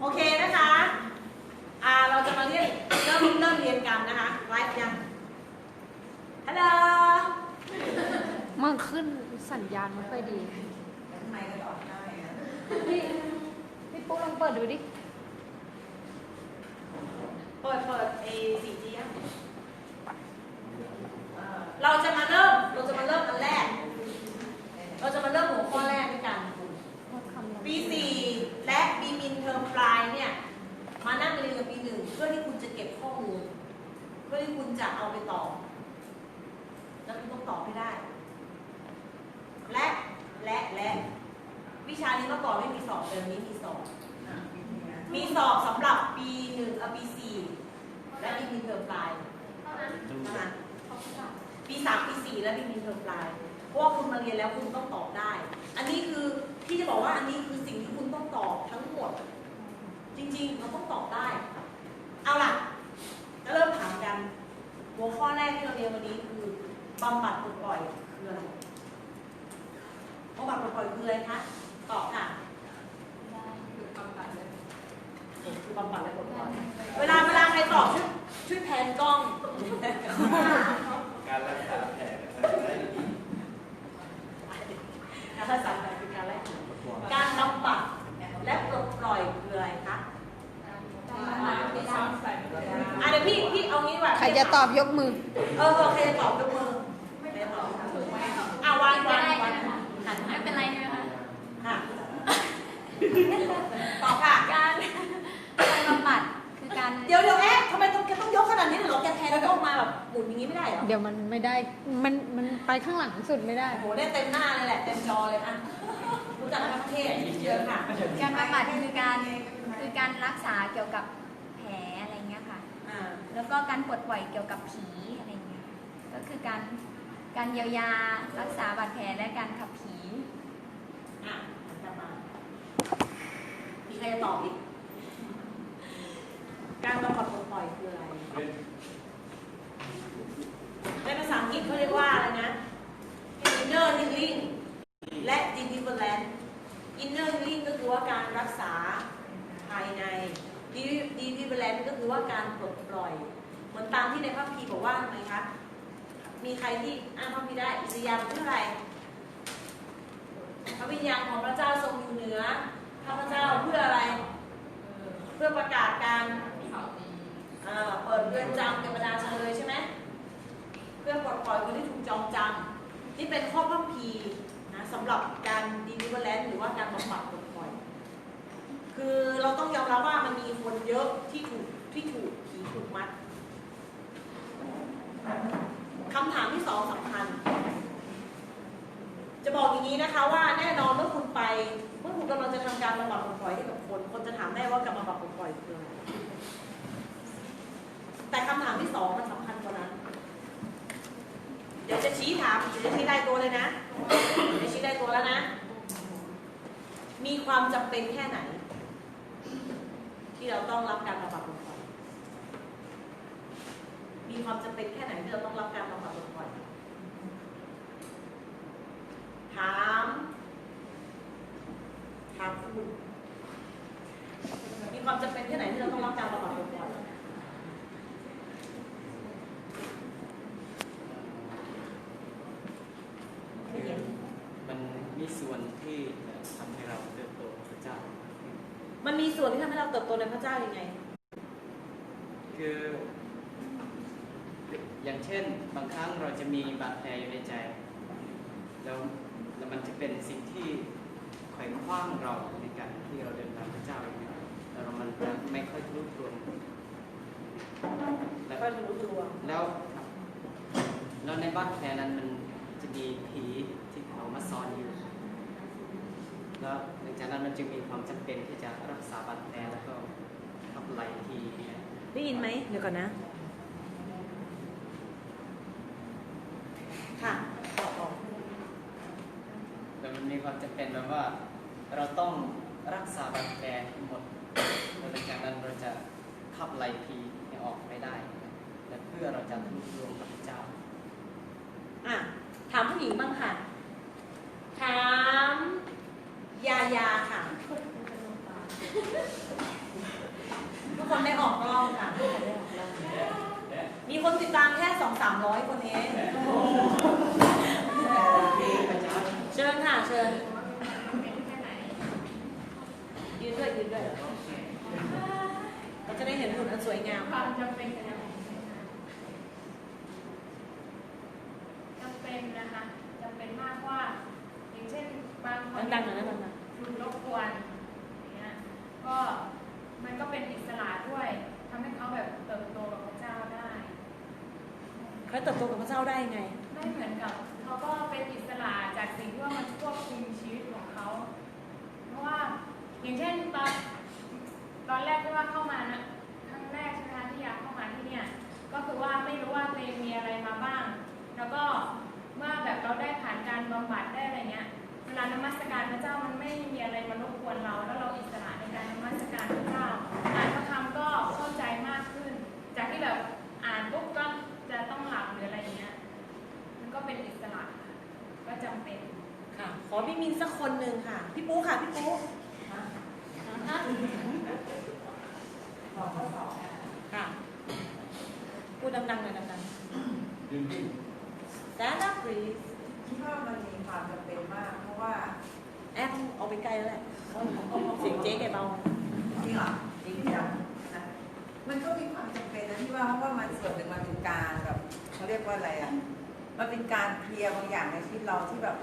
โอเคนะคะ อ่า เราจะมาเรียนเริ่มเริ่มเรียนกันนะคะไลฟ์ยัง ฮัลโหลมันขึ้นสัญญาณไม่ค่อยดี ทำไมกระโดดได้อะพี่พี่ปุ๊กลองเปิดดูดิ เปิดเปิดเอสี่จีอะเอ่อเราจะมาเริ่ม เราจะมาเริ่มอันแรก เราจะมาเริ่มหัวข้อแรกด้วยกัน ปีสี่และปีมินเทอมปลายเนี่ย มานั่งเรียนกับปีหนึ่งเพื่อที่คุณจะ เก็บข้อมูลเพื่อที่คุณจะเอาไปตอบแล้วคุณต้องตอบให้ได้ และและและวิชานี้เมื่อก่อนไม่มีสอบเดือนนี้มีสอบมีสอบสำหรับปีหนึ่งเอ่อปีสี่และปีมินเทอมปลายเท่านั้นปีสามปีสี่และปีมินเทอมปลายเพราะว่าคุณมาเรียนแล้วคุณต้องตอบได้ อันนี้คือที่จะบอกว่าอันนี้คือสิ่งที่คุณต้องตอบทั้งหมด จริงๆเราต้องตอบได้ เอาล่ะ จะเริ่มถามกัน หัวข้อแรกที่เราเรียนวันนี้คือบำบัดปลดปล่อยคืออะไรบำบัดปลดปล่อยคืออะไรคะ ตอบค่ะคือบำบัดและปลดปล่อย เวลาเวลาใครตอบช่วยช่วยแพนกล้อง การรักษาแผลได้ดีการภาษาไทยคือการแรกการบำบัดและปลดปล่อยคืออะไรคะ อะเดี๋ยวพี่พี่เอางี้ดีกว่าใครจะตอบยกมือ เออเออใครจะตอบยกมือใครจะตอบอะวางวางวางหันหัไม่นเป็นไรใช่ไหมคะค่ะตอบค่ะ การการบำบัดคือการเดี๋ยวเดี๋ยวแอ๊ะทำไมต้องแกต้องยกขนาดนี้เลยเหรอแกแทนกล้องมาแบบหมุนอย่างนี้ไม่ได้เหรอเดี๋ยวมันไม่ได้ มันมันไปข้างหลังสุดไม่ได้ โอ้โหได้เต็มหน้าเลยแหละเต็มจอเลยอะรู้จักทั้งประเทศเยอะค่ะ การบำบัดคือการ คือการรักษาเกี่ยวกับแผลอะไรเงี้ยค่ะ อ่าแล้วก็การปลดปล่อยเกี่ยวกับผีอะไรเงี้ยค่ะก็คือการการเยียวยารักษาบาดแผลและการขับผี อะจะมา มีใครจะตอบอีก การบำบัดปลดปล่อยคืออะไร ในภาษาอังกฤษเขาเรียกว่าอะไรนะ inner healing และ deliverance inner healing ก็คือว่าการรักษา ภายใน deliverance ก็คือว่าการปลดปล่อย เหมือนตามที่ในพระพีบอกว่าทำไมคะมีใครที่อ้างพระพีได้อิสยาห์ชื่ออะไรพระวิญญาณของพระเจ้าทรงอยู่เหนือข้าพเจ้าเพื่ออะไร เพื่อประกาศการเปิดเรือนจำแก่บรรดาเฉลยใช่ไหมเพื่อปลดปล่อยคนที่ถูกจองจำนี่เป็นข้อพัมพีนะสำหรับการดีลิเวอร์แลนหรือว่าการบำบัดปลดปล่อย คือเราต้องยอมรับว่ามันมีคนเยอะที่ถูกที่ถูกผีถูกมัดคำถามที่สองสำคัญ จะบอกอย่างนี้นะคะว่าแน่นอนเมื่อคุณไป เมื่อคุณกำลังจะทำการบำบัดปลดปล่อยให้กับคน คนจะถามได้ว่าการบำบัดปลดปล่อยคืออะไรแต่คำถามที่สองมันสำคัญกว่านั้น เดี๋ยวจะชี้ถามเดี๋ยวจะชี้ได้ตัวเลยนะ เดี๋ยวชี้ได้ตัวแล้วนะ มีความจำเป็นแค่ไหน ที่เราต้องรับการบำบัดปลดปล่อยมีความจำเป็นแค่ไหนที่เราต้องรับการบำบัดปลดปล่อยถามถามคุณมีความจำเป็นแค่ไหนที่เราต้องรับการบำบัดปลดปล่อยไม่เห็น มันมีส่วนที่จะทำให้เราเติบโตพระเจ้า มันมี ส่วนที่ทำให้เราเติบโตในพระเจ้ายังไง คือ อย่างเช่น บางครั้งเราจะมีบาดแผลอยู่ในใจ แล้วแล้วมันจะเป็นสิ่งที่ไขว่คว้างเราในการที่เราเดินตามพระเจ้าอย่างนี้แต่เรามันจะไม่ค่อยทะลุทะลวแล้วก็รู้ตัว แล้วแล้วในบ้านแผลนั้นมันจะมีผีที่เขามาซ่อนอยู่ แล้วหลังจากนั้นมันจึงมีความจำเป็นที่จะรักษาบาดแผลแล้วก็ทับไหล่ทีเนี่ยได้ยินไหมเดี๋ยวก่อนนะ ค่ะตอบออกแต่มันมีความจำเป็นแบบว่า เราต้องรักษาบาดแผลให้หมดแล้วหลังจากนั้นเราจะขับไหล่ทีให้ออกไม่ได้และเพื่อเราจะทะลุรวมกับพระเจ้าอะถามผู้หญิงบ้างค่ะถาม ยายาค่ะคนได้ออกกล้องค่ะ มีคนติดตามแค่สองสามร้อยคนเองเชิญค่ะ เชิญ ยืนด้วยยืนด้วยเราจะได้เห็นหุ่นอันสวยงาม ความจำเป็นกันยังไงจำเป็นนะคะจำเป็นมากว่า อย่างเช่นบางคน ดังๆหน่อยนะดัง ถูกรบกวนอย่างเงี้ยก็มันก็เป็นอิสระด้วยทำให้เขาแบบเติบโตกับพระเจ้าได้ ๆเขาเติบโตกับพระเจ้าได้ไง ไม่เหมือนกับ ขอพี่มินสักคนหนึ่งค่ะ พี่ปูค่ะ พี่ปูฮะค่ะ พูดดังๆหน่อยดังๆ Stand up please คิดว่ามันมีความจำเป็นมาก เพราะว่าแอมเอาไปไกลแล้วแหละเสียงเจ๊แกเบาจริงเหรอจริงจังนะมันก็มีความจำเป็นนะที่ว่าเพราะว่ามันส่วนหนึ่งมันเป็นการแบบเขาเรียกว่าอะไรอะมันเป็นการเคลียร์บางอย่างในชีวิตเราที่แบบ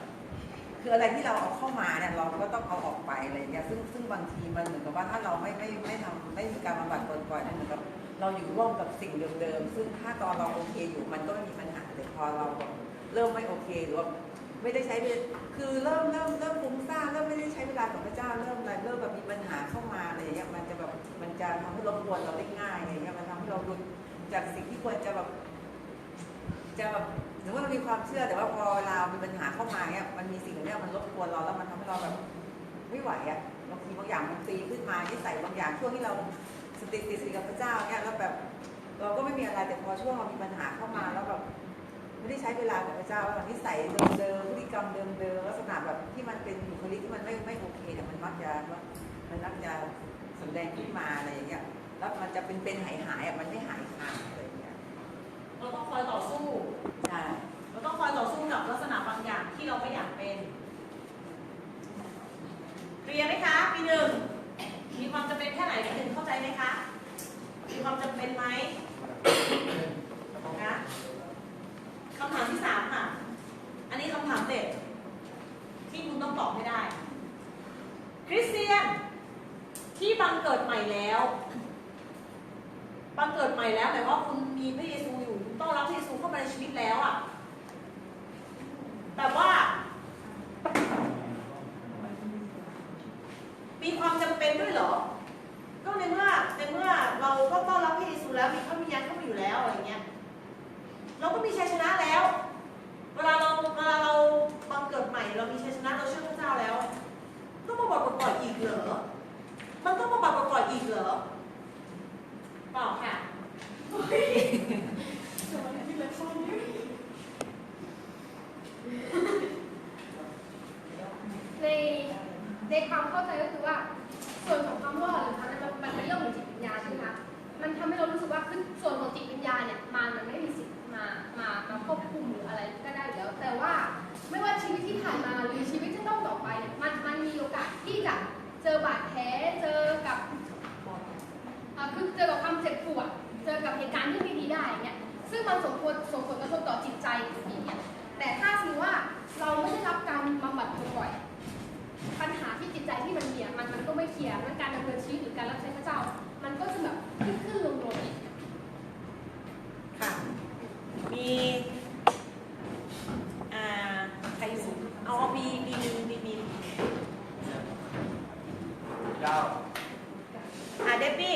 คืออะไรที่เราเอาเข้ามาเนี่ยเราก็ต้องเอาออกไปอะไรอย่างเงี้ยซึ่งซึ่งบางทีมันเหมือนกับว่าถ้าเราไม่ไม่ไม่ทำไม่มีการบำบัดปลดปล่อยมันเหมือนกับเราอยู่ร่วมกับสิ่งเดิมๆ ซึ่งถ้าตอนเราโอเคอยู่มันก็ไม่มีปัญหาแต่พอเราเริ่มไม่โอเคหรือว่าไม่ได้ใช้เวลาคือเริ่มเริ่มเริ่มฟุ้งซ่านเริ่มไม่ได้ใช้เวลากับพระเจ้าเริ่มอะไรเริ่มแบบมีปัญหาเข้ามาอะไรอย่างเงี้ยมันจะแบบมันจะทำให้รบกวนเราได้ง่ายอะไรอย่างเงี้ยมันทำให้เราหลุดจากสิ่งที่ควรจะแบบจะแบบ ถึงว่าเรามีความเชื่อแต่ว่าพอเวลามีปัญหาเข้ามาเนี่ยมันมีสิ่งเหล่านี้มันรบกวนเราแล้วมันทำให้เราแบบไม่ไหวอะบางทีบางอย่างมันตีขึ้นมาที่ใส่บางอย่างช่วงที่เราสติติดสติกับพระเจ้าเนี่ยแล้วแบบเราก็ไม่มีอะไรแต่พอช่วงเรามีปัญหาเข้ามาแล้วแบบไม่ได้ใช้เวลากับพระเจ้าแล้วนิสัยเดิมๆพฤติกรรมเดิมๆลักษณะแบบที่มันเป็นบุคลิกที่มันไม่ไม่โอเคเนี่ยมันมักจะมันมักจะแสดงขึ้นมาอะไรอย่างเงี้ยแล้วมันจะเป็นเป็นหายหายอะมันไม่หายขาดเงี้ย เราต้องคอยต่อสู้ ใช่ เราต้องคอยต่อสู้กับลักษณะบางอย่างที่เราไม่อยากเป็นเคลียร์ไหมคะปีหนึ่ง มีความจำเป็นแค่ไหนปีหนึ่งเข้าใจไหมคะ มีความจำเป็นไหมนะคำถามที่สามค่ะ อันนี้คำถามเด็ดที่คุณต้องตอบให้ได้ คริสเตียน ที่บังเกิดใหม่แล้ว บังเกิดใหม่แล้วหมายว่าคุณมีพระเยซูอยู่คุณ ต้อนรับพระเยซูเข้ามาในชีวิตแล้วอะแต่ว่า มีความจำเป็นด้วยเหรอ ก็ในเมื่อในเมื่อเราก็ต้อนรับพระเยซูแล้วมีพระวิญญาณเข้ามาอยู่แล้วอะไรเงี้ย เราก็มีชัยชนะแล้ว เวลาเราเวลาเราบังเกิดใหม่ เรามีชัยชนะเราเชื่อพระเจ้าแล้วต้องมาบอกปล่อยอีกเหรอ มันต้องมาบอกปล่อยอีกเหรอเปล่าค่ะ ในในความเข้าใจก็คือว่า ส่วนของความรอดหรือทำนั้นมันเป็นเรื่องของจิตวิญญาณใช่ไหมคะมันทำให้เรารู้สึกว่าขึ้นส่วนของจิตวิญญาณเนี่ยมันมันไม่มีสิทธิ์มามามาควบคุมหรืออะไรก็ได้อยู่แล้ว แต่ว่าไม่ว่าชีวิตที่ผ่านมาหรือชีวิตที่ต้องต่อไปเนี่ยมันมันมีโอกาสที่จะเจอบาดแผลเจอกับอ่าคือเจอกับความเจ็บปวดเจอกับเหตุการณ์ที่ไม่ดีได้เงี้ย ซึ่งมันส่งผลส่งผลกระทบต่อจิตใจอย่างเงี้ยแต่ถ้าสมมติว่าเราไม่ได้รับการบำบัดบ่อยๆปัญหาที่จิตใจที่มันเมียมันมันก็ไม่เคลียร์เรื่องการดำเนินชีวิตหรือการรับใช้พระเจ้า มันก็จะแบบขึ้นขึ้นลงลงค่ะ มีอ่าใครอยู่เอาเอาบีบีบีบีบีเก้าอ่าเดบบี้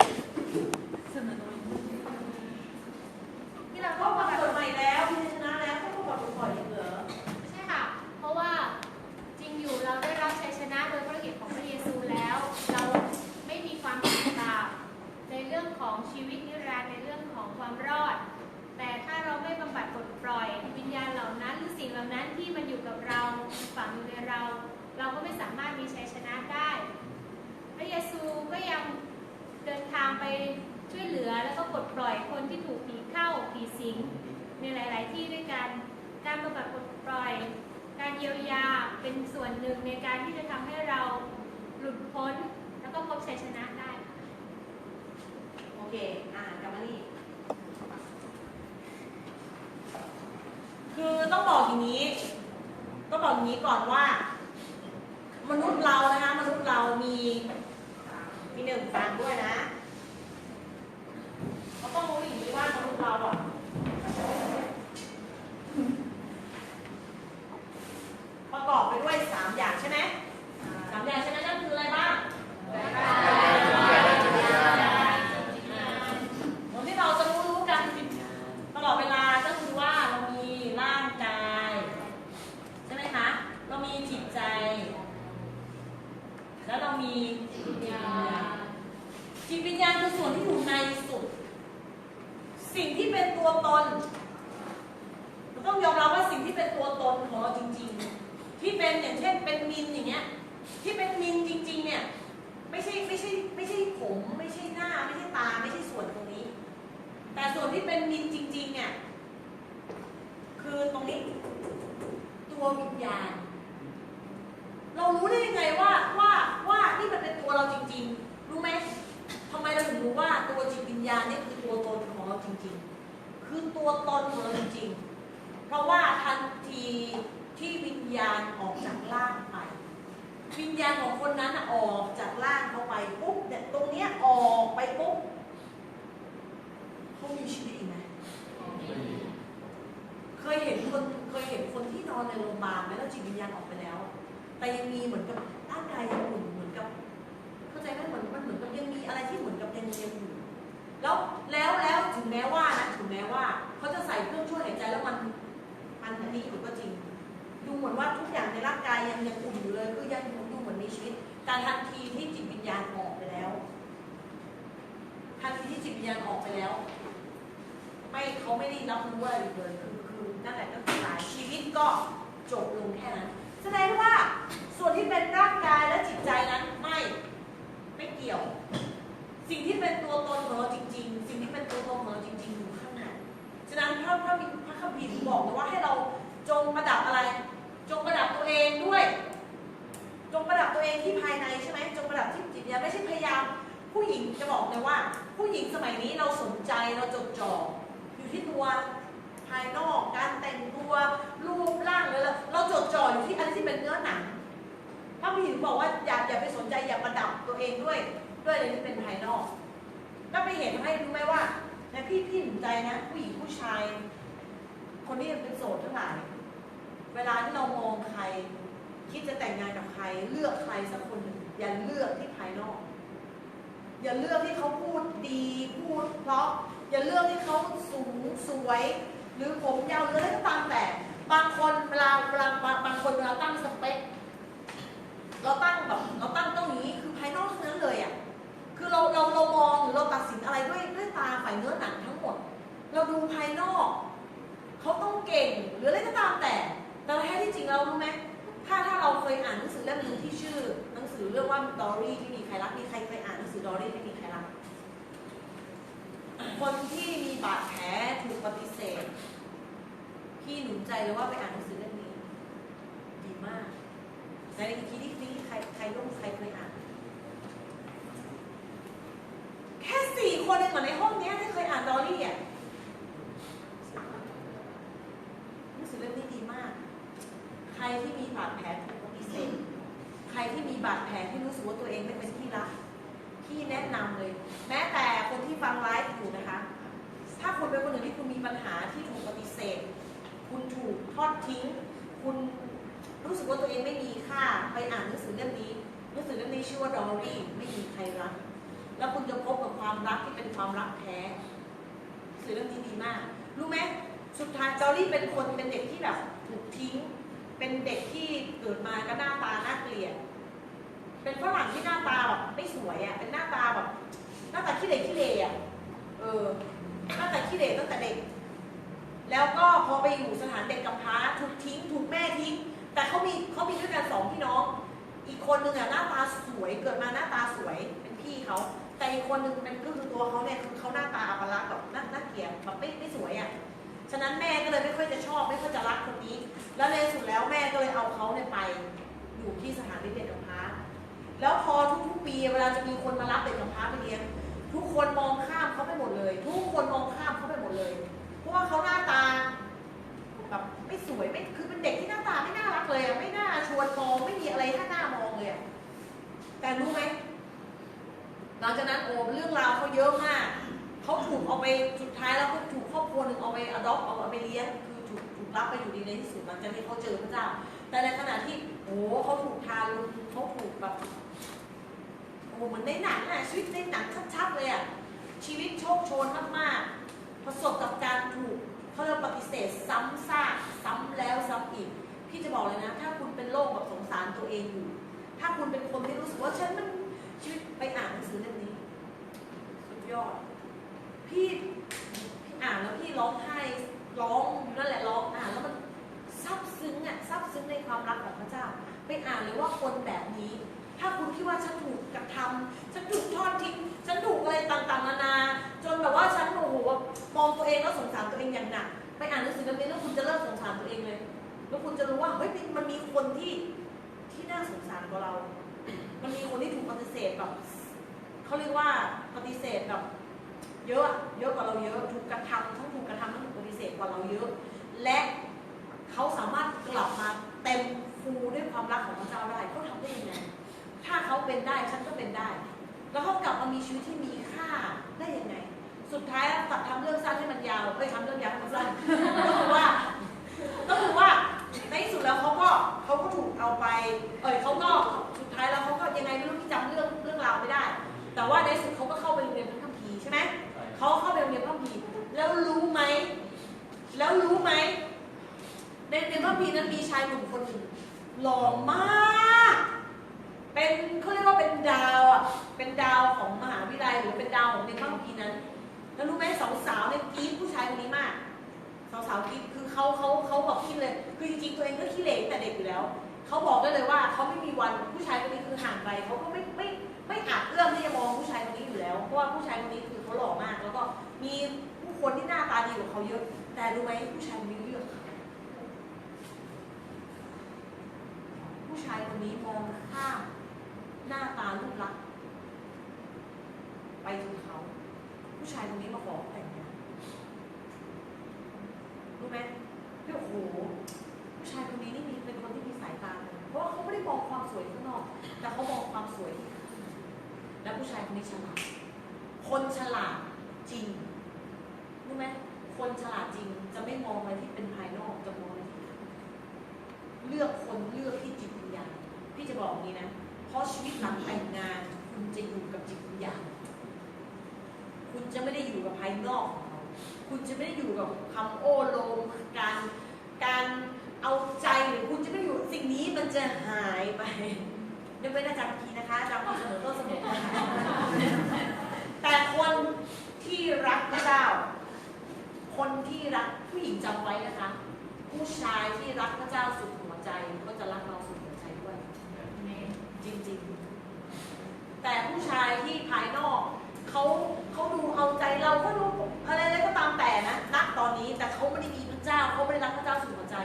ฟังด้วยนะเราต้องรู้อย่างนี้ว่ามนุษย์เราอะ ประกอบไปด้วยสามอย่างใช่ไหมสามอย่างใช่ไหมนั่นคืออะไรบ้าง เหมือนที่เราจะรู้รู้ๆกันตลอดเวลาก็คือว่าเรามีร่างกาย ใช่ไหมคะ เรามีจิตใจ แล้วเรามีจิตวิญญาณจิตวิญญาณคือส่วนที่อยู่ในสุด สิ่งที่เป็นตัวตนเราต้องยอมรับว่าสิ่งที่เป็นตัวตนของเราจริง ๆ ที่เป็นอย่างเช่นเป็นมินอย่างเงี้ย ที่เป็นมินจริง ๆ เนี่ย ไม่ใช่ไม่ใช่ไม่ใช่ผมไม่ใช่หน้า ไม่ใช่ตาไม่ใช่ส่วนตรงนี้ แต่ส่วนที่เป็นมินจริง ๆ เนี่ย คือตรงนี้ ตัววิญญาณ เรารู้ได้ยังไงว่าว่าว่านี่มันเป็นตัวเราจริง ๆ รู้ไหมทำไมเราถึงรู้ว่าตัวจิตวิญญาณนี่คือตัวตนของเราจริง ๆ คือตัวตนของเราจริง ๆ เพราะว่าทันทีที่วิญญาณออกจากร่างไป วิญญาณของคนนั้นออกจากร่างเข้าไปปุ๊บเนี่ยตรงเนี้ยออกไปปุ๊บเขามีชีวิตอีกไหม เคยเห็นคนเคยเห็นคนที่นอนในโรงพยาบาลไหมแล้วจิตวิญญาณออกไปแล้ว แต่ยังมีเหมือนกับร่างกายยังอุ่นเหมือนกับ เข้าใจไหมเหมือนมันเหมือนกับยังมีอะไรที่เหมือนกับยังยังอยู่แล้วแล้วแล้วถึงแม้ว่านะถึงแม้ว่าเขาจะใส่เครื่องช่วยหายใจแล้วมันมันอันนี้อยู่ก็จริง ดูเหมือนว่าทุกอย่างในร่างกายยังยังอุ่นอยู่เลยคือยังดูเหมือนมีชีวิตแต่ทันทีที่จิตวิญญาณออกไปแล้วทันทีที่จิตวิญญาณออกไปแล้ว ไม่เขาไม่ได้รับรู้อะไรเลยคือ นั่นแหละก็คือตายชีวิตก็จบลงแค่นั้น แสดงว่าส่วนที่เป็นร่างกายและจิตใจนั้นไม่ไม่เกี่ยว สิ่งที่เป็นตัวตนของเราจริง ๆ สิ่งที่เป็นตัวตนของเราจริง ๆ อยู่ข้างในฉะนั้นพระพระบิพระคัมภีร์บอกว่าให้เราจงประดับอะไร จงประดับตัวเองด้วย จงประดับตัวเองที่ภายในใช่ไหมจงประดับที่จิตวิญญาณไม่ใช่พยายามผู้หญิงจะบอกเลยว่า ผู้หญิงสมัยนี้เราสนใจเราจดจ่ออยู่ที่ตัว ภายนอก การแต่งตัวรูปร่างเลยเราเราจดจ่ออยู่ที่อะไรที่เป็นเนื้อหนังพระผู้หญิงบอกว่าอย่าอย่าไปสนใจอย่าประดับตัวเองด้วย ด้วยอะไรที่เป็นภายนอกก็ไปเห็นให้รู้ไหมว่าในพี่พี่หนุนใจนะผู้หญิงผู้ชาย คนที่เป็นโสดทั้งหลายเวลาที่เรามองใคร คิดจะแต่งงานกับใคร เลือกใครสักคนหนึ่งอย่าเลือกที่ภายนอก อย่าเลือกที่เขาพูดดีพูดเพราะ อย่าเลือกที่เขาสูงสวย หรือผมยาวหรืออะไรก็ตามแต่ บางคนเวลาเวลาบางบางคนเวลาตั้งสเปคเราตั้งแบบเราตั้งตรงนี้คือภายนอกทั้งนั้นเลยอะคือเราเราเรามองหรือเราตัดสินอะไรด้วยด้วยตาฝ่ายเนื้อหนังทั้งหมด เราดูภายนอกเขาต้องเก่งหรืออะไรก็ตามแต่ แต่แท้ที่จริงเรารู้ไหมถ้าถ้าเราเคยอ่านหนังสือเล่มหนึ่งที่ชื่อ หนังสือเรื่องว่าดอรี่ที่มีใครรักมีใครเคยอ่านหนังสือดอรี่ที่มี คนที่มีบาดแผลถูกปฏิเสธ พี่หนุนใจเลยว่าไปอ่านหนังสือเล่มนี้ ดีมากในอีกทีที่นี้ใครใครร่วมใครเคยอ่าน แค่สี่คนเองเหมือนในห้องนี้ที่เคยอ่านดอรี่อะหนังสือเล่มนี้ดีมาก ใครที่มีบาดแผลถูกปฏิเสธ ใครที่มีบาดแผลที่รู้สึกว่าตัวเองไม่เป็นที่รัก พี่แนะนำเลย แม้แต่คนที่ฟังไลฟ์อยู่นะคะ ถ้าคุณเป็นคนหนึ่งที่คุณมีปัญหาที่ถูกปฏิเสธ คุณถูกทอดทิ้ง คุณรู้สึกว่าตัวเองไม่มีค่าไปอ่านหนังสือเล่มนี้หนังสือเล่มนี้ชื่อว่า Dory ไม่มีใครรัก แล้วคุณจะพบกับความรักที่เป็นความรักแท้หนังสือเล่มนี้ดีมากรู้ไหมสุดท้ายดอรี่เป็นคนเป็นเด็กที่แบบถูกทิ้ง เป็นเด็กที่เกิดมาก็หน้าตาน่าเกลียด เป็นฝรั่งที่หน้าตาแบบไม่สวยอะ เป็นหน้าตาแบบหน้าตาขี้เหร่ขี้เหร่อะ เออ หน้าตาขี้เหร่ตั้งแต่เด็ก แล้วก็พอไปอยู่สถานเด็กกำพร้าถูกทิ้งถูกแม่ทิ้ง แต่เขามีเขามีด้วยกันสองพี่น้อง อีกคนนึงอะหน้าตาสวยเกิดมาหน้าตาสวยเป็นพี่เขา แต่อีกคนนึงเป็นก็คือตัวเขาเนี่ยคือเขาหน้าตาอัปลักษณ์แบบน่าน่าเกลียดแบบไม่ไม่สวยอะ ฉะนั้นแม่ก็เลยไม่ค่อยจะชอบไม่ค่อยจะรักคนนี้ แล้วในสุดแล้วแม่ก็เลยเอาเขาเนี่ยไป อยู่ที่สถานเด็กกำพร้า แล้วพอทุกๆปีเวลาจะมีคนมารับเด็กกำพร้าไปเลี้ยงทุกคนมองข้ามเขาไปหมดเลย ทุกคนมองข้ามเขาไปหมดเลย เพราะว่าเขาหน้าตาแบบไม่สวยไม่คือเป็นเด็กที่หน้าตาไม่น่ารักเลยอะไม่น่าชวนมองไม่มีอะไรให้หน้ามองเลยอะแต่รู้ไหมหลังจากนั้นโอ้เรื่องราวเขาเยอะมากเขาถูกเอาไปสุดท้ายแล้วก็ถูกครอบครัวหนึ่งเอาไปอดอปเอาไปเลี้ยงคือถูกถูกรับไปอยู่ดีในที่สุดหลังจากที่เขาเจอพระเจ้า แต่ในขณะที่โอ้เขาถูกทารุณเขาถูกแบบ เหมือนในหนังอะชีวิตในหนังชัดๆเลยอะชีวิตโชคโชนมากๆ ประสบกับการถูกเขาเรียกปฏิเสธซ้ำซากซ้ำแล้วซ้ำอีก พี่จะบอกเลยนะ ถ้าคุณเป็นโรคแบบสงสารตัวเองอยู่ ถ้าคุณเป็นคนที่รู้สึกว่าฉันมันชีวิตไปอ่านหนังสือเล่มนี้ สุดยอด พี่พี่อ่านแล้วพี่ร้องไห้ร้องอยู่นั่นแหละร้องอ่านแล้วมันซาบซึ้งอะซาบซึ้งในความรักของพระเจ้า ไปอ่านเลยว่าคนแบบนี้ ถ้าคุณคิดว่าฉันถูกกระทำฉันถูกทอดทิ้งฉันถูกอะไรต่างๆนานา จนแบบว่าฉันโอ้โหมองตัวเองแล้วสงสารตัวเองอย่างหนักไปอ่านหนังสือเล่มนี้แล้วคุณจะเริ่มสงสารตัวเองเลย แล้วคุณจะรู้ว่าเฮ้ยมันมีคนที่ที่น่าสงสารกว่าเรา มันมีคนที่ถูกปฏิเสธแบบเขาเรียกว่าปฏิเสธแบบเยอะอะเยอะกว่าเราเยอะถูกกระทำทั้งถูกกระทำทั้งถูกปฏิเสธกว่าเราเยอะ และ เขาเป็นได้ฉันก็เป็นได้ แล้วเขากลับมามีชีวิตที่มีค่าได้ยังไง สุดท้ายตัดทำเรื่องสั้นให้มันยาวเอ้ยทำเรื่องยาวให้มันสั้นก็คือว่าก็คือว่าในที่สุดแล้วเขาก็เขาก็ถูกเอาไป เอ้ยเขาก็สุดท้ายแล้วเขาก็ยังไงไม่รู้ที่จำเรื่องเรื่องราวไม่ได้ แต่ว่าในที่สุดเขาก็เข้าไปโรงเรียนพระคัมภีร์ใช่ไหมเขาเข้าไปโรงเรียนพระคัมภีร์แล้วรู้ไหมแล้วรู้ไหมในในพระคัมภีร์นั้นมีชายหนุ่มคนหนึ่งหล่อมาก เป็นเขาเรียกว่าเป็นดาวอะเป็นดาวของมหาวิทยาลัยหรือเป็นดาวของในพระคัมภีนั้น แล้วรู้ไหมสาวๆเนี่ยกรี๊ดผู้ชายคนนี้มากสาวๆกรี๊ดคือเขาเขาเขาบอกพี่เลย คือจริงๆตัวเองก็ขี้เหร่แต่เด็กอยู่แล้วเขาบอกได้เลยว่าเขาไม่มีวันผู้ชายคนนี้คือห่างไกลเขาก็ไม่ไม่ไม่อาจเอื้อมที่จะมองผู้ชายคนนี้อยู่แล้วเพราะว่าผู้ชายคนนี้คือเขาหล่อมาก แล้วก็มีผู้คนที่หน้าตาดีกว่าเขาเยอะ แต่รู้ไหมผู้ชายคนนี้เลือกผู้ชายคนนี้มองข้าม หน้าตารูปลักษณ์ไปถึงเขา ผู้ชายคนนี้มาขอแต่งงานรู้ไหมพี่โอ้โหผู้ชายคนนี้นี่มีเป็นคนที่มีสายตา เพราะเขาไม่ได้มองความสวยข้างนอก แต่เขามองความสวยที่ข้างในและผู้ชายคนนี้ฉลาด คนฉลาดจริงรู้ไหมคนฉลาดจริงจะไม่มองอะไรที่เป็นภายนอกจะมองอะไรที่เลือกคนเลือกที่จิตวิญญาณพี่จะบอกอย่างนี้นะ เพราะชีวิตหลังแต่งงาน คุณจะอยู่กับจิตวิญญาณคุณจะไม่ได้อยู่กับภายนอกของเขาคุณจะไม่ได้อยู่กับคำโอ้โลมการการเอาใจหรือคุณจะไม่อยู่สิ่งนี้มันจะหายไปยกเว้นอาจารย์พีนะคะอาจารย์เสมอต้นเสมอแต่คนที่รักพระเจ้า คนที่รักผู้หญิงจำไว้นะคะ ผู้ชายที่รักพระเจ้าสุดหัวใจก็จะรักเราสุดหัวใจด้วย จริงๆ แต่ผู้ชายที่ภายนอกเขาเขาดูเอาใจเราก็ดูอะไรอะไรก็ตามแต่นะณตอนนี้แต่เขาไม่ได้มีพระเจ้าเขาไม่ได้รักพระเจ้าสุดหัวใจ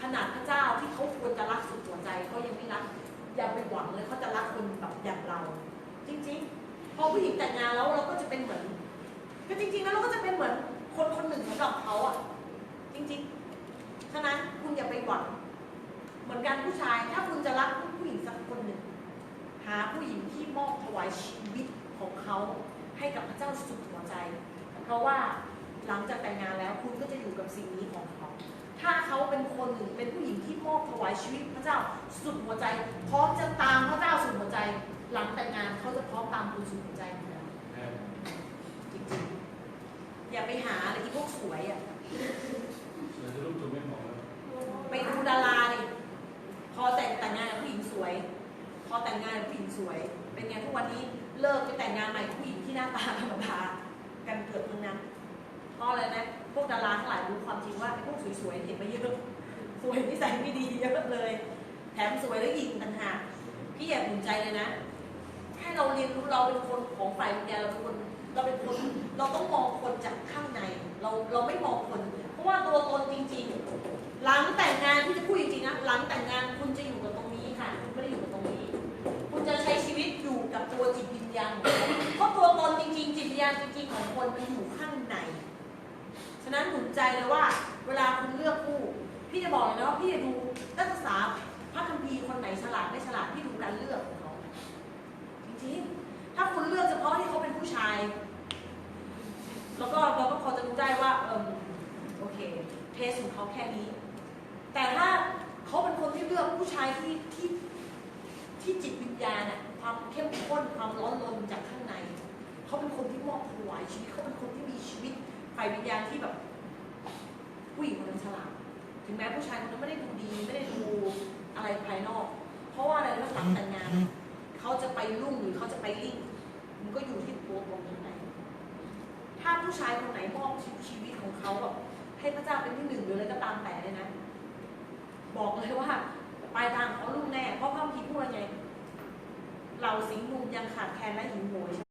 ขนาดพระเจ้าที่เขาควรจะรักสุดหัวใจเขายังไม่รักอย่าไปหวังเลยเขาจะรักคนแบบอย่างเรา จริงๆ พอผู้หญิงแต่งงานแล้วเราก็จะเป็นเหมือนก็จริงๆแล้วเราก็จะเป็นเหมือนคนคนหนึ่งสำหรับเขาอะ จริงๆ ฉะนั้นคุณอย่าไปหวัง เหมือนกันผู้ชาย ถ้าคุณจะรักผู้หญิงสักคนหนึ่ง หาผู้หญิงที่มอบถวายชีวิตของเขาให้กับพระเจ้าสุดหัวใจ เพราะว่าหลังจากแต่งงานแล้วคุณก็จะอยู่กับสิ่งนี้ของเขา ถ้าเขาเป็นคนหนึ่งเป็นผู้หญิงที่มอบถวายชีวิตพระเจ้าสุดหัวใจ พร้อมจะตามพระเจ้าสุดหัวใจ หลังแต่งงานเขาจะพร้อมตามคุณสุดหัวใจเหมือนกันจริงๆอย่าไปหาอะไรที่พวกสวยอะไปดูดาราดิพอแต่งแต่งงานกับผู้หญิงสวย พอแต่งงานกับผู้หญิงสวย เป็นไงทุกวันนี้เลิกไปแต่งงานใหม่ผู้หญิงที่หน้าตาธรรมดากันเกือบทั้งนั้นเพราะอะไรนะพวกดาราทั้งหลายรู้ความจริงว่าไอ้พวกสวยๆเห็นมาเยอะสวยนิสัยไม่ดีเยอะเลย แถมสวยแล้วหญิงต่างหากพี่อย่าภูมิใจเลยนะให้เราเรียนรู้เราเป็นคนของฝ่ายวิญญาณเราเป็นคนเราเป็นคนเราต้องมองคนจากข้างใน เราเราไม่มองคน เพราะว่าตัวตนจริง ๆ หลังแต่งงานที่จะพูดจริงๆนะ ฉะนั้นหนุนใจเลยว่า เวลาคุณเลือกคู่ พี่จะบอกเลยนะว่าพี่จะดูนักศึกษาพระคัมภีร์คนไหนฉลาดไม่ฉลาดพี่ดูการเลือกของเขาจริงๆถ้าคุณเลือกเฉพาะที่เขาเป็นผู้ชาย แล้วก็เราก็พอจะรู้ได้ว่าเออโอเคเทสของเขาแค่นี้ แต่ถ้าเขาเป็นคนที่เลือกผู้ชายที่ที่ที่จิตวิญญาณอะความเข้มข้นความร้อนรนจากข้างใน เขาเป็นคนที่มอบถวายชีวิตเขาเป็นคนที่ ฝ่ายวิญญาณที่แบบผู้หญิงคนนั้นฉลาด ถึงแม้ผู้ชายคนนั้นไม่ได้ดูดี ไม่ได้ดูอะไรภายนอก เพราะว่าอะไรนะหลังแต่งงานเขาจะไปรุ่งหรือเขาจะไปลิ่งมันก็อยู่ที่ตัวตนข้างในถ้าผู้ชายคนไหนมอบชีวิตของเขาแบบให้พระเจ้าเป็นที่หนึ่งหรืออะไรก็ตามแต่เลยนะ บอกเลยว่าปลายทางเขาลุ่งแน่ เพราะพระคัมภีร์พูดว่าไง เราสิงห์หนุ่มยังขาดแคลนและหิวโหย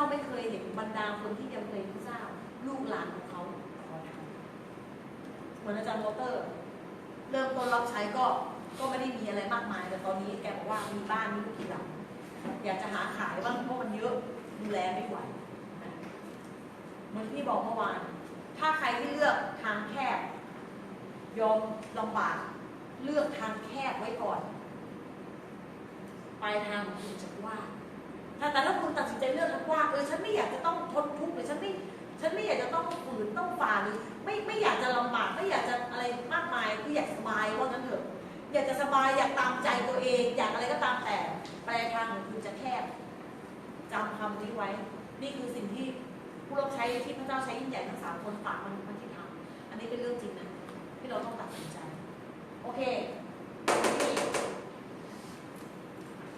จ้าไม่เคยเห็นบรรดาคนที่ยังเคยพระเจ้า ลูกหลานของเขาขอทำเหมือนอาจารย์โมเตอร์ เริ่มต้นรับใช้ก็ก็ไม่ได้มีอะไรมากมาย แต่ตอนนี้แกบอกว่ามีบ้านมีลูกกี่หลังอยากจะหาขายบ้างเพราะมันเยอะดูแลไม่ไหวเหมือนที่บอกเมื่อวาน ถ้าใครที่เลือกทางแคบยอมลำบากเลือกทางแคบไว้ก่อน ปลายทางของคุณจะว้างถ้า แต่ถ้าคุณตัดสินใจเลือกทางกว้างเออฉันไม่อยากจะต้องทนทุกข์เลยฉันไม่ฉันไม่อยากจะต้องฝืนต้องฝ่าหรือไม่ไม่อยากจะลำบากไม่อยากจะอะไรมากมายคืออยากสบายว่างั้นเถอะอยากจะสบายอยากตามใจตัวเอง อยากอะไรก็ตามแต่ปลายทางของคุณจะแคบจำคำนี้ไว้ นี่คือสิ่งที่ผู้รับใช้ที่พระเจ้าใช้ยิ่งใหญ่ทั้งสามคนฝากมันมันที่ทำอันนี้เป็นเรื่องจริงนะที่เราต้องตัดสินใจ โอเค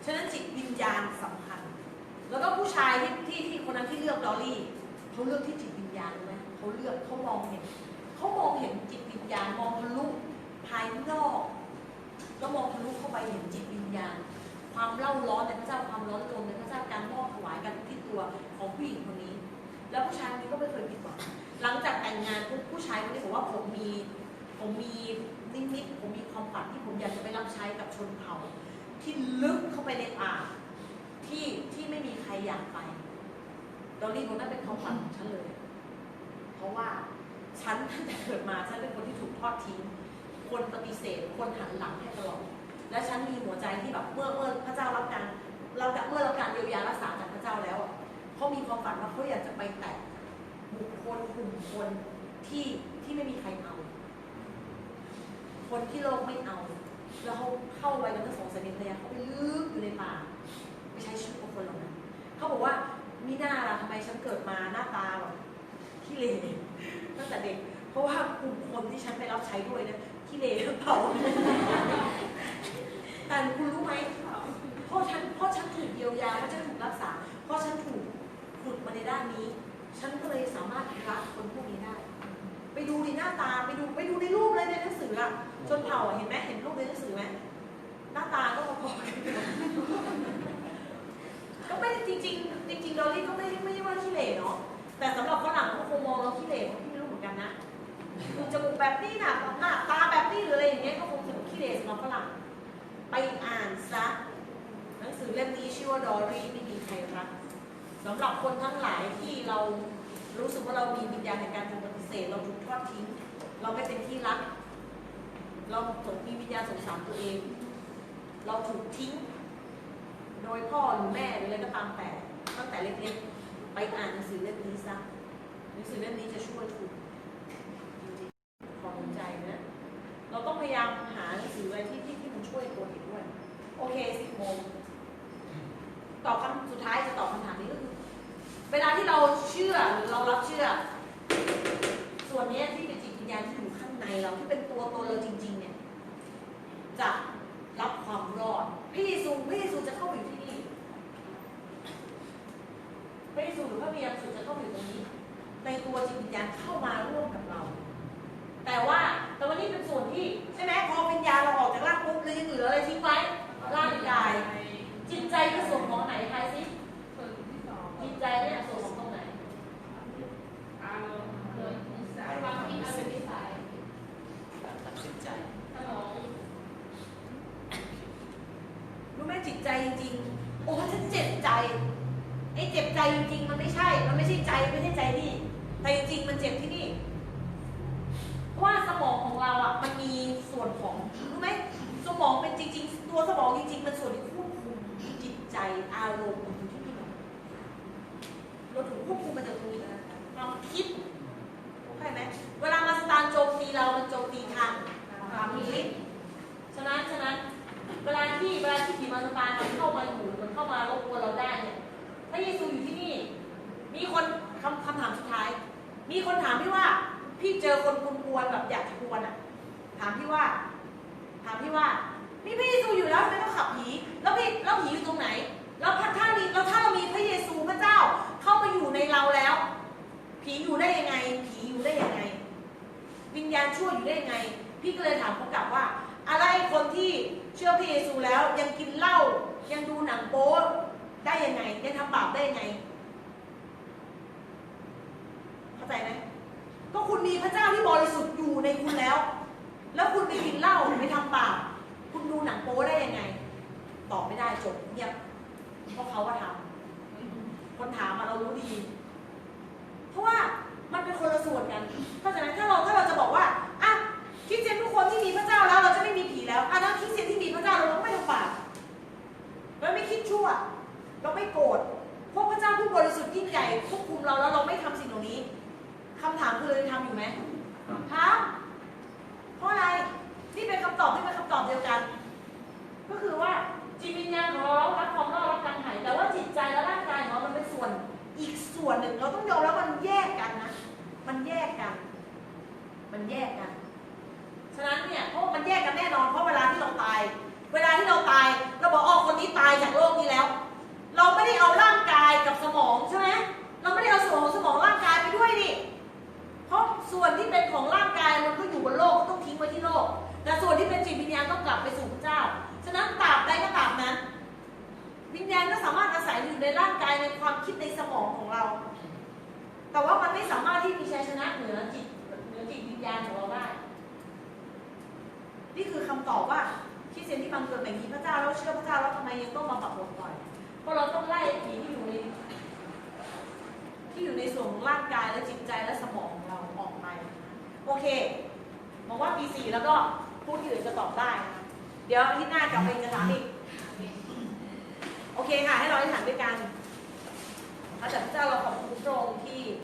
ฉะนั้นจิตวิญญาณสำคัญ แล้วก็ผู้ชายที่ที่ที่คนนั้นที่เลือกดอลลี่เขาเลือกที่จิตวิญญาณไหมเขาเลือกเขามองเห็นเขามองเห็นจิตวิญญาณมองทะลุภายนอกแล้วมองทะลุเข้าไปเห็นจิตวิญญาณ ความเล่าร้อนในพระเจ้าความร้อนรนในพระเจ้าการมอบถวายกันที่ตัวของผู้หญิงคนนี้ แล้วผู้ชายคนนี้ก็ไม่เคยผิดหวังหลังจากแต่งงานผู้ชายคนนี้บอกว่าผมมีผมมีนิมิตผมมีความฝันที่ผมอยากจะไปรับใช้กับชนเผ่า ที่ลึกเข้าไปในป่า ที่ที่ไม่มีใครอยากไปดอลลี่คนนั้นเป็นความฝันของฉันเลย เพราะว่าฉันตั้งแต่เกิดมาฉันเป็นคนที่ถูกทอดทิ้ง คนปฏิเสธ คนหันหลังให้ตลอด และฉันมีหัวใจที่แบบเมื่อเมื่อพระเจ้ารับการเราเมื่อรับการเยียวยารักษาจากพระเจ้าแล้วอะเขามีความฝันว่าเขาอยากจะไปแตะบุคคลกลุ่มคนที่ที่ไม่มีใครเอา คนที่โลกไม่เอา แล้วเขาเข้าไปกันทั้งสองสามีภรรยาเขาไปลึกอยู่ในป่า ใช้ชีวิตกับคนเหล่านั้นเขาบอกว่ามีหน้าล่ะทำไมฉันเกิดมาหน้าตาแบบขี้เหร่ตั้งแต่เด็ก เพราะว่ากลุ่มคนที่ฉันไปรับใช้ด้วยนี่ยขี้เหร่ทั้งเผ่าแต่คุณรู้ไหมเพราะฉันเพราะฉันถูกเยียวยาเพราะฉันถูกรักษา เพราะฉันถูกฝึกมาในด้านนี้ ฉันก็เลยสามารถรักคนพวกนี้ได้ ไปดูในหน้าตาไปดูไปดูในรูปเลยในหนังสืออะชนเผ่าเห็นไหมเห็นรูปในหนังสือ ฝรั่ง ไปอ่านซะ หนังสือเล่มนี้ชื่อว่าดอรี่ไม่มีใครรักสำหรับคนทั้งหลายที่เรารู้สึกว่าเรามีวิญญาณในการถูกปฏิเสธเราถูกทอดทิ้ง เราไม่เป็นที่รัก เราถูกมีวิญญาณสงสารตัวเอง เราถูกทิ้ง โดยพ่อหรือแม่หรืออะไรก็ตามแต่ ตั้งแต่เล็กๆ ไปอ่านหนังสือเล่มนี้ซะหนังสือเล่มนี้จะช่วยคุณจริงๆขอบคุณใจนะ เราต้องพยายามหาหนังสืออะไรที่ที่ที่มันช่วยตัวเองด้วย โอเคสิบโมงตอบคำสุดท้ายจะตอบคำถามนี้ก็คือเวลาที่เราเชื่อหรือเรารับเชื่อ ส่วนนี้ที่เป็นจิตวิญญาณที่อยู่ข้างในเราที่เป็นตัวตนเราจริง ๆ เนี่ย จะรับความรอดพระเยซูพระเยซูจะเข้าอยู่ที่นี่พระเยซูหรือพระเบียซูจะเข้าอยู่ตรงนี้ ในตัวจิตวิญญาณเข้ามาร่วมกับเรา แต่ว่าแต่วันนี้เป็นส่วนที่ใช่ไหมพอเป็นยาเราออกจากร่างปุ๊บเรายเหลืออะไรทิ้งไว้ร่างกาย จิตใจคือส่วนของไหนใครซิจิตใจเนี่ยส่วนของตรงไหนอารมณ์ความคิดอารมณ์ิสัยตัดสินใจรู้ไหมจิตใจจริงโอ้ฉันเจ็บใจไอ้เจ็บใจจริงมันไม่ใช่ มันไม่ใช่ใจไม่ใช่ใจนี่แต่จริงมันเจ็บที่นี่ ว่าสมองของเราอะมันมีส่วนของรู้ไหมสมองเป็นจริง ๆ ตัวสมองจริงๆมันส่วนที่ควบคุมจิตใจอารมณ์อยู่ที่นี่เราถูกควบคุมมาจากตรงนี้นะความคิดเข้าใจไหมเวลามาสตาร์โจมตีเรามันโจมตีทางความคิดฉะนั้นฉะนั้น เวลาที่เวลาที่ผีมารซาตานมันเข้ามาอยู่มันเข้ามารบกวนเราได้เนี่ยพระเยซูอยู่ที่นี่ มีคนคำคำถามสุดท้าย มีคนถามพี่ว่า พี่เจอคนก วนแบบอยากจะกวนอะ ถามพี่ว่า ถามพี่ว่ามีพระเยซูอยู่แล้วทำไมต้องขับผีแล้วพี่แล้วผีอยู่ตรงไหน แล้วถ้ามีแล้วถ้าเรามีพระเยซูพระเจ้าเข้ามาอยู่ในเราแล้ว ผีอยู่ได้ยังไง ผีอยู่ได้ยังไง วิญญาณชั่วอยู่ได้ยังไง พี่ก็เลยถามเขากลับว่า อะไรคนที่เชื่อพระเยซูแล้วยังกินเหล้ายังดูหนังโป๊ได้ยังไงยังทำบาปได้ยังไง เข้าใจไหม มีพระเจ้าที่บริสุทธิ์อยู่ในคุณแล้ว แล้วคุณไปกินเหล้าไปทำบาปคุณดูหนังโป๊ได้ยังไง ตอบไม่ได้จบเงียบเพราะเขาก็ทำคนถามมาเรารู้ดี เพราะว่ามันเป็นคนละส่วนกันเข้าใจไหมถ้าเราถ้าเราจะบอกว่าอะคริสเตียนทุกคนที่มีพระเจ้าแล้ว เราจะไม่มีผีแล้วอะแล้วคริสเตียนที่มีพระเจ้าเราก็ไม่ทำบาปเราไม่คิดชั่ว เราไม่โกรธเพราะพระเจ้าผู้บริสุทธิ์ยิ่งใหญ่ควบคุมเราแล้วเราไม่ทำสิ่งเหล่านี้ คำถามคือเรายังทำอยู่ไหมทำเพราะอะไร นี่เป็นคำตอบที่เป็นคำตอบเดียวกัน ก็คือว่าจิตวิญญาณของเรารับความรอดรับการหายแต่ว่าจิตใจและร่างกายของเรามันเป็นส่วนอีกส่วนหนึ่งเราต้องยอมแล้วมันแยกกันนะ มันแยกกัน มันแยกกัน ฉะนั้นเนี่ยเพราะว่ามันแยกกันแน่นอนเพราะเวลาที่เราตาย เวลาที่เราตายเราบอกอ๋อคนนี้ตายจากโลกนี้แล้ว เราไม่ได้เอาร่างกายกับสมองใช่ไหมเราไม่ได้เอาส่วนของสมองร่างกายไปด้วยดิเพราะ ส่วนที่เป็นของร่างกายมันก็อยู่บนโลกก็ต้องทิ้งไว้ที่โลก แต่ส่วนที่เป็นจิตวิญญาณต้องกลับไปสู่พระเจ้า ฉะนั้นตราบใดก็ตาบนั้น วิญญาณก็สามารถอาศัยอยู่ในร่างกายในความคิดในสมองของเรา แต่ว่ามันไม่สามารถที่มีชัยชนะเหนือจิตเหนือจิตวิญญาณของเราได้ นี่คือคำตอบว่าคริดเซนที่บังเกิดเป็นผีพระเจ้าแล้วเชื่อพระเจ้าแล้วทำไมยังต้องมาปรับปรุงต่อยเพราะเราต้องไล่ผีที่อยู่ในที่อยู่ในส่วนของร่างกายและจิตใจและสมองของเรา โอเคบอกว่าปีสี่แล้วก็ผู้อื่นจะตอบได้ เดี๋ยวที่หน้ากลับไปจะถามอีก โอเคค่ะ ให้เราได้ถามด้วยกันอาจารย์เจ้าเราขอบคุณตรงที่